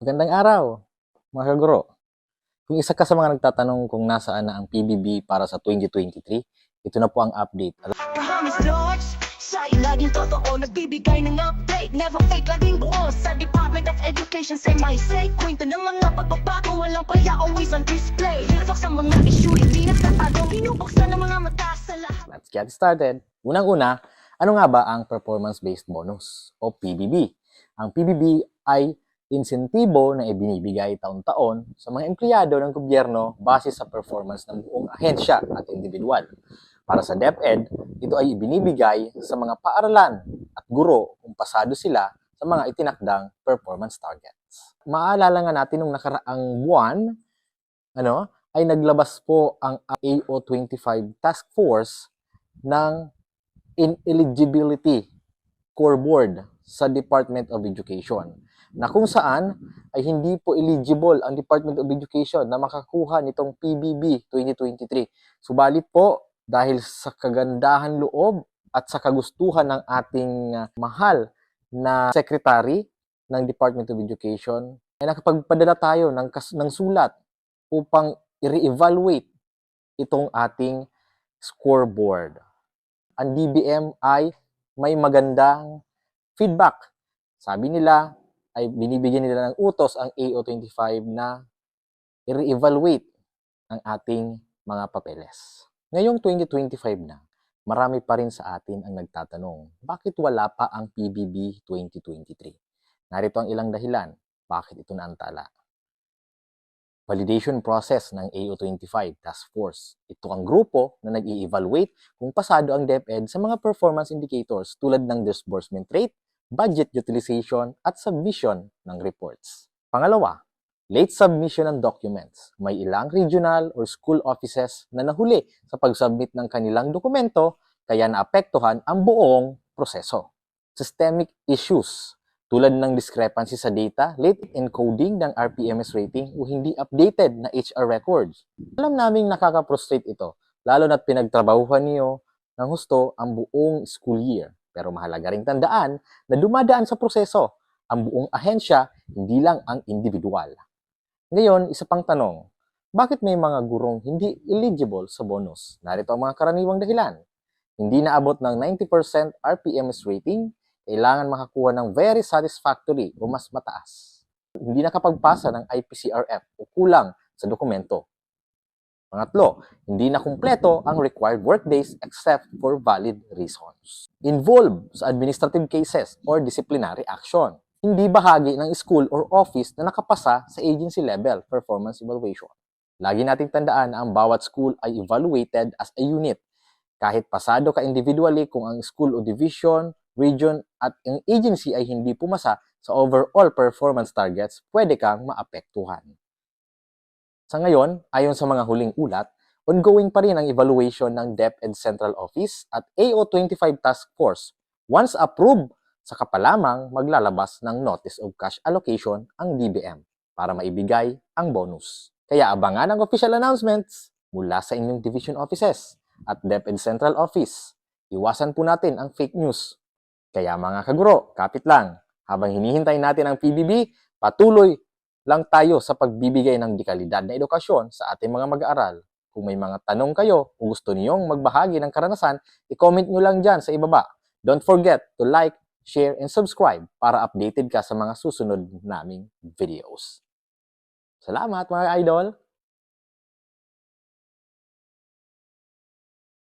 Magandang araw, mga kaguro. Kung isa ka sa mga nagtatanong kung nasaan na ang PBB para sa 2023, ito na po ang update. Sa'yo laging totoo Nagbibigay ng update, never fake Laging buo sa Department of Education Say my say, kwento ng mga pagbabago Walang paya, always on display Hilfak sa mga issue, hindi nagtatago Binubuksan ng mga mata sa lahat Let's get started. Unang-una, ano nga ba ang Performance-Based Bonus o PBB? Ang PBB ay insentibo na ibinibigay taon-taon sa mga empleyado ng gobyerno base sa performance ng buong ahensya at individual. Para sa DepEd, ito ay ibinibigay sa mga paaralan at guro kung pasado sila sa mga itinakdang performance targets. Maalala nga natin nung nakaraang buwan, ano, ay naglabas po ang AO25 Task Force ng ineligibility scoreboard sa Department of Education na kung saan ay hindi po eligible ang Department of Education na makakuha nitong PBB 2023. Subalit po, dahil sa kagandahan loob at sa kagustuhan ng ating uh, mahal na secretary ng Department of Education, ay nakapagpadala tayo ng, ng sulat upang i-reevaluate itong ating scoreboard. Ang DBM ay may magandang feedback. Sabi nila, ay binibigyan nila ng utos ang AO25 na i-reevaluate ang ating mga papeles. Ngayong 2025 na, marami pa rin sa atin ang nagtatanong, bakit wala pa ang PBB 2023? Narito ang ilang dahilan, bakit ito naantala. Validation process ng AO25 Task Force. Ito ang grupo na nag evaluate kung pasado ang DepEd sa mga performance indicators tulad ng disbursement rate, budget utilization, at submission ng reports. Pangalawa, late submission ng documents. May ilang regional or school offices na nahuli sa pag-submit ng kanilang dokumento kaya naapektuhan ang buong proseso. Systemic issues tulad ng discrepancy sa data, late encoding ng RPMS rating o hindi updated na HR records. Alam naming nakaka-frustrate ito, lalo na't pinagtrabahuhan niyo ng husto ang buong school year. Pero mahalaga ring tandaan na dumadaan sa proseso ang buong ahensya, hindi lang ang individual. Ngayon, isa pang tanong, bakit may mga gurong hindi eligible sa bonus? Narito ang mga karaniwang dahilan. Hindi naabot ng 90% RPMS rating, kailangan makakuha ng very satisfactory o mas mataas. Hindi nakapagpasa ng IPCRF o kulang sa dokumento. Pangatlo, hindi na kumpleto ang required workdays except for valid reasons. Involved sa administrative cases or disciplinary action. Hindi bahagi ng school or office na nakapasa sa agency level performance evaluation. Lagi nating tandaan na ang bawat school ay evaluated as a unit. Kahit pasado ka individually kung ang school o division, region at ang agency ay hindi pumasa sa overall performance targets, pwede kang maapektuhan. Sa ngayon, ayon sa mga huling ulat, ongoing pa rin ang evaluation ng DepEd Central Office at AO25 Task Force. Once approved, saka pa lamang maglalabas ng Notice of Cash Allocation ang DBM para maibigay ang bonus. Kaya abangan ang official announcements mula sa inyong division offices at DepEd Central Office. Iwasan po natin ang fake news. Kaya mga kaguro, kapit lang. Habang hinihintay natin ang PBB, patuloy lang tayo sa pagbibigay ng dekalidad na edukasyon sa ating mga mag-aaral. Kung may mga tanong kayo o gusto niyong magbahagi ng karanasan, i-comment nyo lang dyan sa ibaba. Don't forget to like, share, and subscribe para updated ka sa mga susunod naming videos. Salamat mga idol!